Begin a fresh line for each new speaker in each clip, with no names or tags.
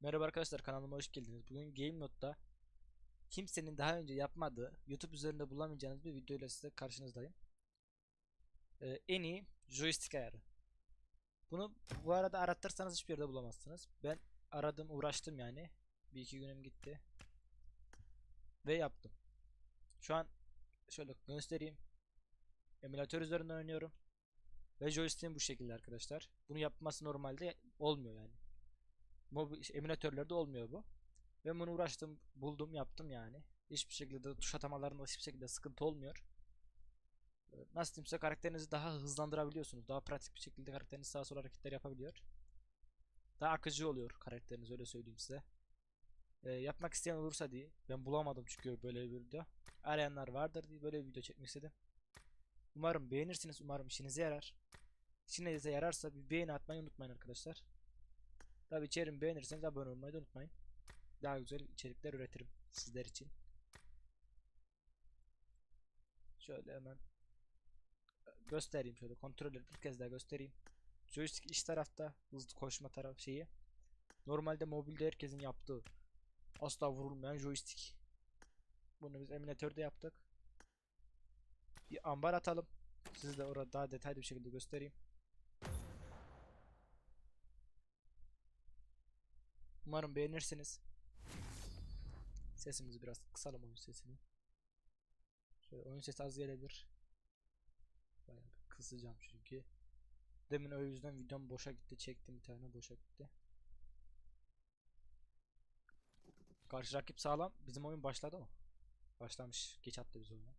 Merhaba arkadaşlar kanalıma hoş geldiniz. Bugün Game Note'da kimsenin daha önce yapmadığı, YouTube üzerinde bulamayacağınız bir videoyla size karşınızdayım. Ee, en iyi joystick ayarı. Bunu bu arada aratırsanız hiçbir yerde bulamazsınız. Ben aradım, uğraştım yani. Bir iki günüm gitti. Ve yaptım. Şu an şöyle göstereyim. Emülatör üzerinden oynuyorum. Ve joystick'im bu şekilde arkadaşlar. Bunu yapması normalde olmuyor yani. Mobil emülatörlerde olmuyor bu. Ben bunu uğraştım, buldum, yaptım yani. Hiçbir şekilde tuş atamalarında hiçbir şekilde sıkıntı olmuyor. Ee, Nasıl diyeyim size karakterinizi daha hızlandırabiliyorsunuz. Daha pratik bir şekilde karakteriniz sağa sola hareketler yapabiliyor. Daha akıcı oluyor karakteriniz öyle söyleyeyim size. Ee, yapmak isteyen olursa diye. Ben bulamadım çünkü böyle bir video. Arayanlar vardır diye böyle bir video çekmek istedim. Umarım beğenirsiniz. Umarım işinize yarar. İşinize yararsa bir beğeni atmayı unutmayın arkadaşlar. Tabi içeriğimi beğenirseniz abone olmayı da unutmayın. Daha güzel içerikler üretirim sizler için. Şöyle hemen göstereyim şöyle kontrol edip bir kez daha göstereyim. Joystick iç tarafta hızlı koşma taraf şeyi. Normalde mobilde herkesin yaptığı asla vurulmayan joystick. Bunu biz emülatörde yaptık. Bir ambar atalım. Size de orada daha detaylı bir şekilde göstereyim. Umarım beğenirsiniz. Sesimizi biraz kısalım oyun sesini. Şöyle oyun sesi az gelebilir. Bayağı bir kısacağım çünkü. Demin o yüzden videom boşa gitti. Çektim bir tane boşa gitti. Karşı rakip sağlam. Bizim oyun başladı mı? Başlamış. Geç attı biz oyunu.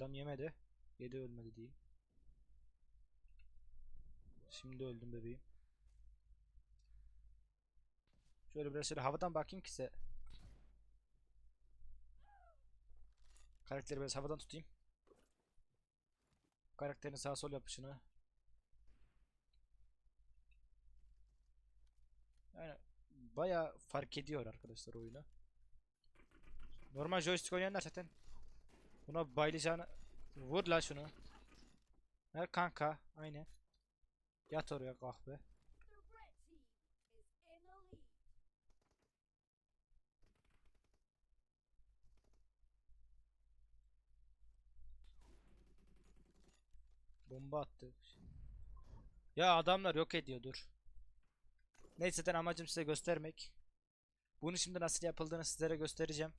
Adam yemedi. Yedi ölmedi diyeyim. Şimdi öldüm bebeğim. Şöyle biraz şöyle havadan bakayım ki size. Karakteri biraz havadan tutayım. Karakterin sağ sol yapışını. Yani baya fark ediyor arkadaşlar oyunu. Normal joystick oynayanlar zaten Buna bayılacağını vur la şunu. He kanka aynen. Yat oraya kahve. Bomba attı. Ya adamlar yok ediyor dur. Neyse zaten amacım size göstermek. Bunu şimdi nasıl yapıldığını sizlere göstereceğim.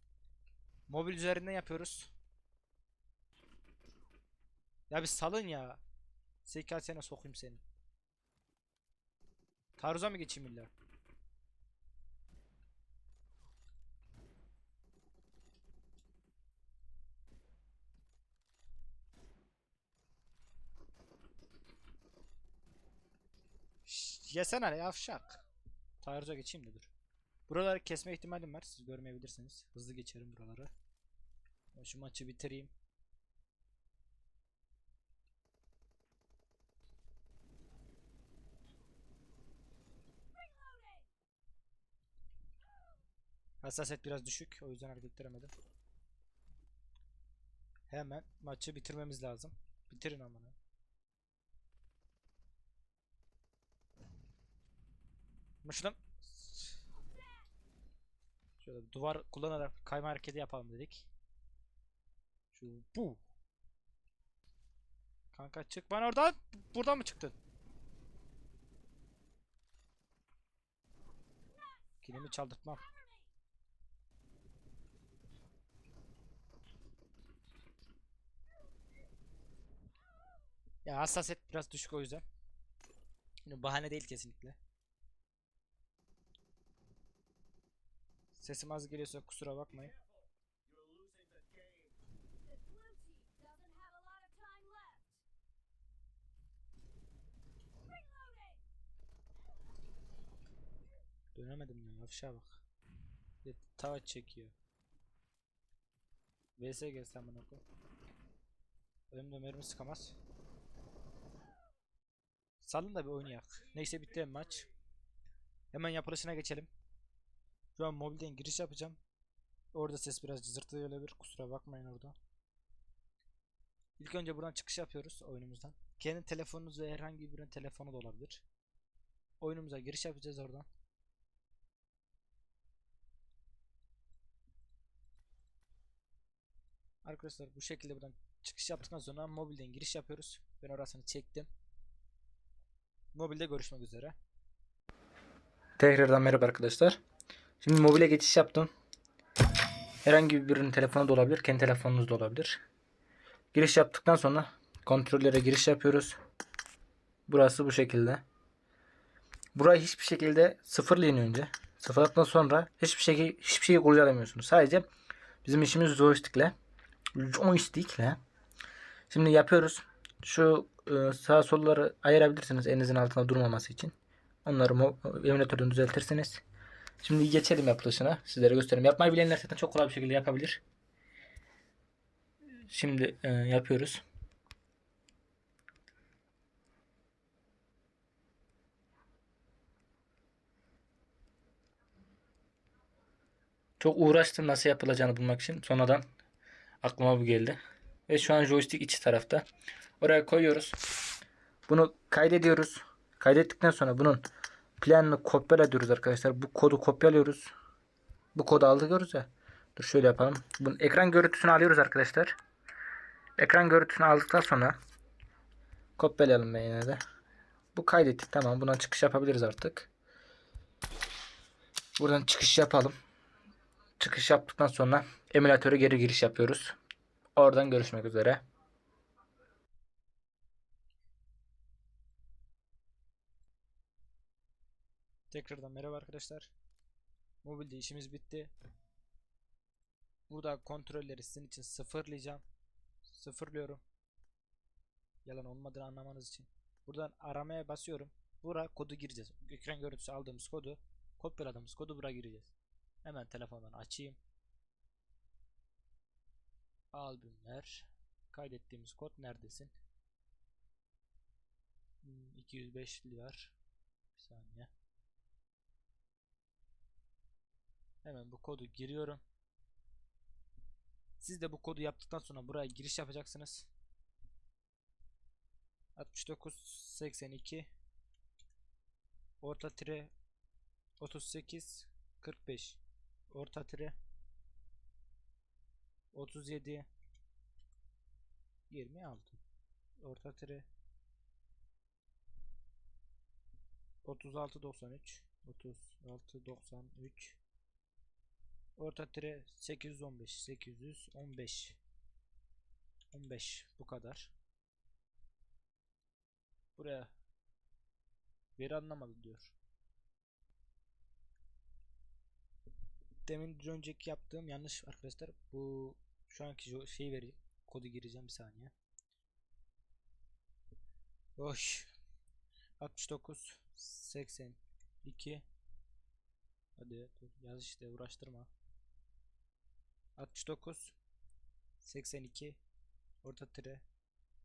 Mobil üzerinden yapıyoruz. Ya bir salın ya. SKS'ne sokayım seni. Taarruza mı geçeyim illa? Şşş, yesene yavşak. Taarruza geçeyim de dur. Buraları kesme ihtimalim var. Siz görmeyebilirsiniz. Hızlı geçerim buraları. Şu maçı bitireyim. Hassasiyet biraz düşük. O yüzden hareket ettiremedim. Hemen maçı bitirmemiz lazım. Bitirin amına. Müşlüm. Şöyle duvar kullanarak kayma hareketi yapalım dedik. Şu bu. Kanka çık bana oradan. Buradan mı çıktın? Kilimi çaldırtmam. Ya hassasiyet biraz düşük o yüzden. Yine bahane değil kesinlikle. Sesim az geliyorsa kusura bakmayın. Dönemedim ya yavşağa bak. Bir tava çekiyor. VS gelsin amına koy. Önümde mermi sıkamaz. Salın da bir oynayak. Neyse bitti maç. Hemen yapılışına geçelim. Şu an mobilden giriş yapacağım. Orada ses biraz cızırtı olabilir. Kusura bakmayın orada. İlk önce buradan çıkış yapıyoruz oyunumuzdan. Kendi telefonunuz ve herhangi birinin telefonu da olabilir. Oyunumuza giriş yapacağız oradan. Arkadaşlar bu şekilde buradan çıkış yaptıktan sonra mobilden giriş yapıyoruz. Ben orasını çektim. Mobilde görüşmek üzere. Tekrardan merhaba arkadaşlar. Şimdi mobile geçiş yaptım. Herhangi birinin telefonu da olabilir, kendi telefonunuz da olabilir. Giriş yaptıktan sonra kontrollere giriş yapıyoruz. Burası bu şekilde. Burayı hiçbir şekilde sıfırlayın önce. Sıfırladıktan sonra hiçbir şey hiçbir şeyi kurcalamıyorsunuz. Sadece bizim işimiz joystickle. Joystickle. Şimdi yapıyoruz. Şu e, sağ solları ayırabilirsiniz elinizin altında durmaması için. Onları emülatörden düzeltirsiniz. Şimdi geçelim yapılışına. Sizlere göstereyim. Yapmayı bilenler zaten çok kolay bir şekilde yapabilir. Şimdi e, yapıyoruz. Çok uğraştım nasıl yapılacağını bulmak için. Sonradan aklıma bu geldi. Ve şu an joystick içi tarafta. Oraya koyuyoruz. Bunu kaydediyoruz. Kaydettikten sonra bunun planını kopyala diyoruz arkadaşlar. Bu kodu kopyalıyoruz. Bu kodu alıyoruz ya. Dur şöyle yapalım. Bunun ekran görüntüsünü alıyoruz arkadaşlar. Ekran görüntüsünü aldıktan sonra kopyalayalım ben yine de. Bu kaydettik tamam. Buradan çıkış yapabiliriz artık. Buradan çıkış yapalım. Çıkış yaptıktan sonra emülatöre geri giriş yapıyoruz. Oradan görüşmek üzere. Tekrardan merhaba arkadaşlar. Mobilde işimiz bitti. Burada kontrolleri sizin için sıfırlayacağım. Sıfırlıyorum. Yalan olmadığını anlamanız için. Buradan aramaya basıyorum. Bura kodu gireceğiz. Ekran görüntüsü aldığımız kodu, kopyaladığımız kodu buraya gireceğiz. Hemen telefondan açayım. Albümler. Kaydettiğimiz kod neredesin? Hmm, 205 var. Bir saniye. Hemen bu kodu giriyorum. Siz de bu kodu yaptıktan sonra buraya giriş yapacaksınız. 69 82 orta tire 38 45 orta tire 37 26 orta tire 36 93 36 93 orta tire 815 815 15 bu kadar. Buraya veri anlamadı diyor. Demin bir önceki yaptığım yanlış arkadaşlar bu şu anki şeyi vereyim kodu gireceğim bir saniye. Boş 69 82 Hadi yaz işte uğraştırma 69 82 orta tire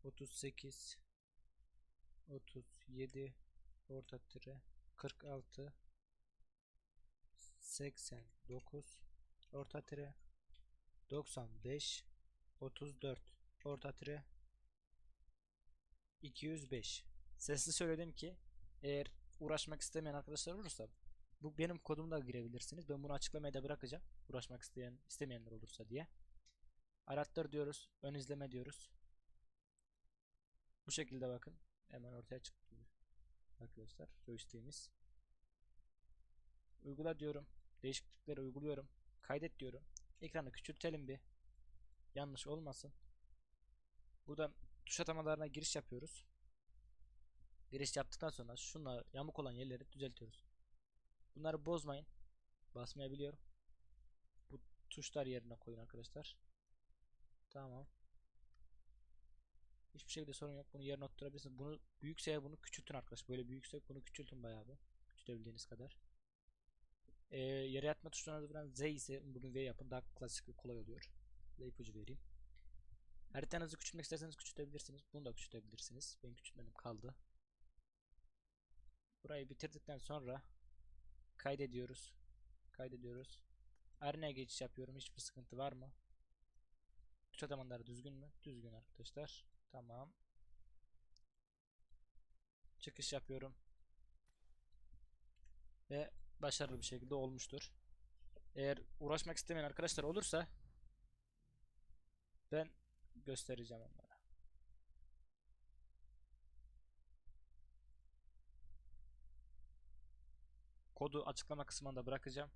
38 37 orta tire 46 89 orta tire 95 34 orta tire 205 Sesli söyledim ki eğer uğraşmak istemeyen arkadaşlar olursa bu benim kodumda girebilirsiniz. Ben bunu açıklamaya da bırakacağım. Uğraşmak isteyen istemeyenler olursa diye. Arattır diyoruz. Ön izleme diyoruz. Bu şekilde bakın. Hemen ortaya çıktı. Arkadaşlar joystick'imiz. Uygula diyorum. Değişiklikleri uyguluyorum. Kaydet diyorum. Ekranı küçültelim bir. Yanlış olmasın. Buradan tuş atamalarına giriş yapıyoruz. Giriş yaptıktan sonra şunlar yamuk olan yerleri düzeltiyoruz. Bunları bozmayın. Basmayabiliyorum. Bu tuşlar yerine koyun arkadaşlar. Tamam. Hiçbir şekilde sorun yok. Bunu yerine oturtabilirsiniz. Bunu büyükse bunu küçültün arkadaşlar. Böyle büyükse bunu küçültün bayağı bir. Küçültebildiğiniz kadar. Ee, yere yatma tuşlarına da Z ise bunu V yapın. Daha klasik ve kolay oluyor. Size ipucu vereyim. Haritanızı küçültmek isterseniz küçültebilirsiniz. Bunu da küçültebilirsiniz. Ben küçültmedim kaldı. Burayı bitirdikten sonra kaydediyoruz. Kaydediyoruz. Arenaya geçiş yapıyorum. Hiçbir sıkıntı var mı? Tuş atamanları düzgün mü? Düzgün arkadaşlar. Tamam. Çıkış yapıyorum. Ve başarılı bir şekilde olmuştur. Eğer uğraşmak istemeyen arkadaşlar olursa ben göstereceğim onlara. Kodu açıklama kısmında bırakacağım.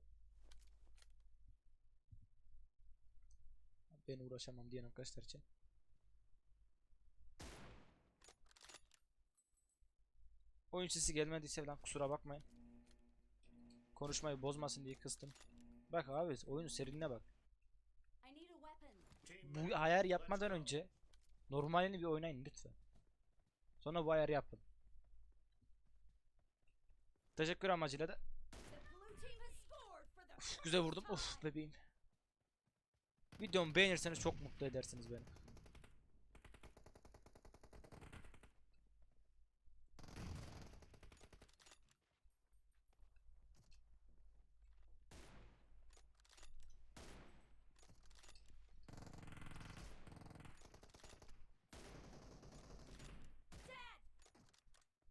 Ben uğraşamam diyen arkadaşlar için. Oyun sesi gelmediyse falan kusura bakmayın. Konuşmayı bozmasın diye kıstım. Bak abi oyunun seriline bak. Bu ayar yapmadan önce normalini bir oynayın lütfen. Sonra bu ayarı yapın. Teşekkür amacıyla da Uf, güzel vurdum. Of bebeğim. Videomu beğenirseniz çok mutlu edersiniz beni.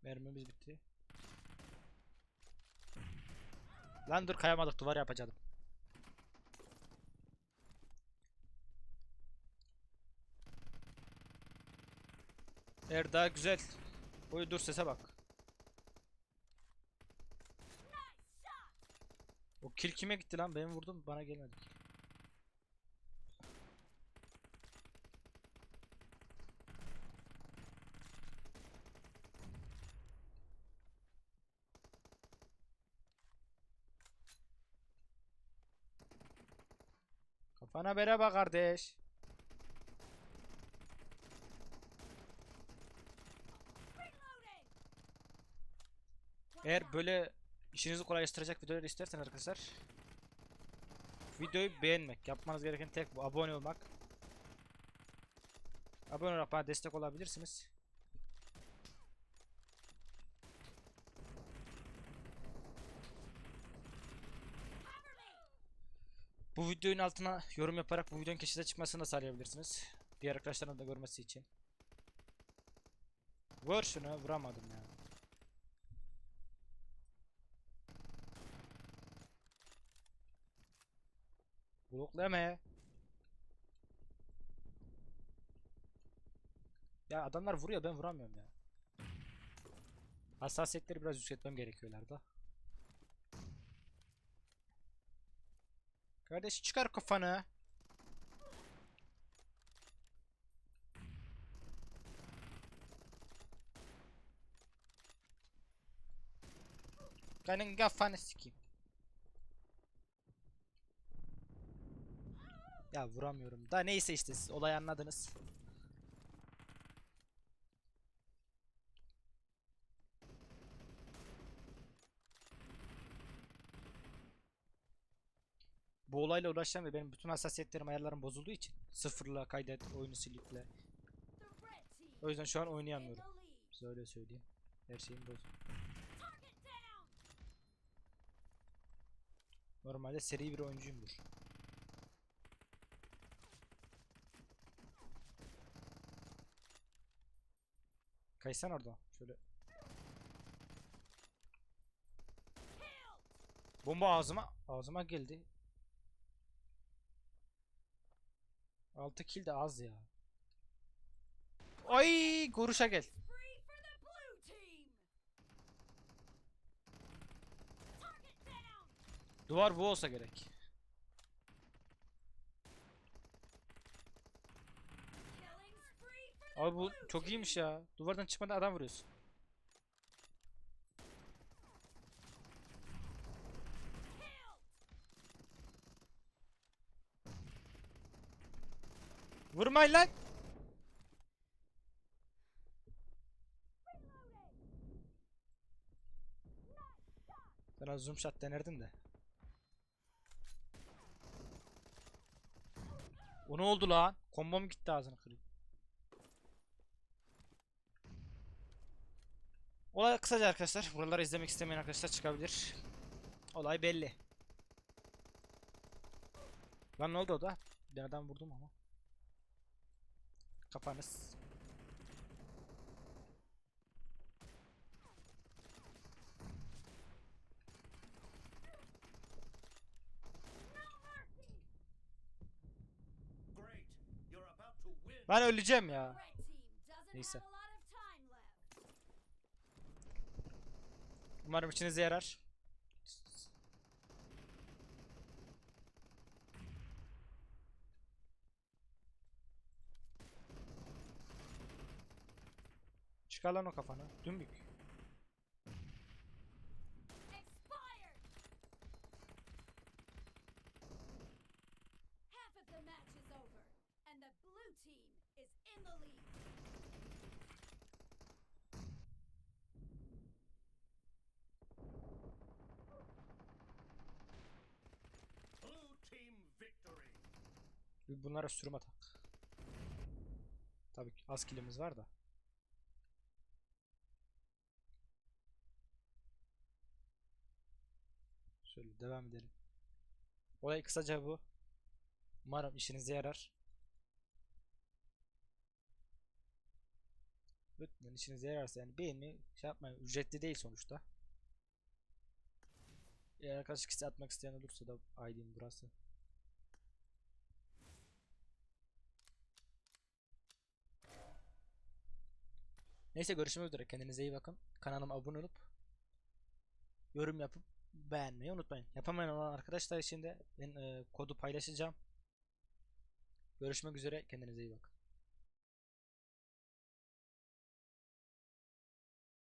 Mermimiz bitti. Lan dur kayamadık duvar yapacaktım. Eğer daha güzel. Oy dur sese bak. O kill kime gitti lan? Benim vurdum bana gelmedi. Bere bak kardeş. Eğer böyle işinizi kolaylaştıracak videolar isterseniz arkadaşlar videoyu beğenmek. Yapmanız gereken tek bu. Abone olmak. Abone olarak bana destek olabilirsiniz. Bu videonun altına yorum yaparak bu videonun keşfete çıkmasını da sağlayabilirsiniz. Diğer arkadaşların da görmesi için. Vur şunu vuramadım ya. Blokleme. Ya adamlar vuruyor ben vuramıyorum ya. Hassasiyetleri biraz yükseltmem gerekiyorlar da. Kardeş çıkar kafanı. Senin kafanı sikeyim. Ya vuramıyorum. Da neyse işte siz olayı anladınız. Bu olayla uğraşacağım ve benim bütün hassasiyetlerim ayarlarım bozulduğu için sıfırla kaydet oyunu
team
O yüzden şu an oynayamıyorum. Size öyle söyleyeyim. Her şeyim
down.
Normalde seri bir oyuncuyumdur. Kaysan orada. Şöyle. Bomba ağzıma ağzıma geldi. 6 kill de az ya. Ay, goruşa gel. Duvar bu olsa gerek. Abi bu çok iyiymiş ya. Duvardan çıkmadan adam vuruyorsun. Vurmayın lan. Sana zoom shot denerdim de. O ne oldu lan? Kombom gitti ağzını kırayım. Olay kısaca arkadaşlar. Buraları izlemek istemeyen arkadaşlar çıkabilir. Olay belli. Lan ne oldu o da? Bir adam vurdum ama. Kafanız. Ben öleceğim ya. Neyse. Umarım işinize yarar.
Lead.
Blue team victory.
Bir Bunlara sürüm atak. Tabii ki az kilimiz var da. Şöyle devam edelim. Olay kısaca bu. Umarım işinize yarar. Lütfen işinize yararsa yani beğeni şey yapmayın. Ücretli değil sonuçta. Eğer arkadaş kişi atmak isteyen olursa da ID'm burası. Neyse görüşmek üzere. Kendinize iyi bakın. Kanalıma abone olup yorum yapıp beğenmeyi unutmayın. Yapamayan olan arkadaşlar için de ben e, kodu paylaşacağım. Görüşmek üzere. Kendinize iyi bakın.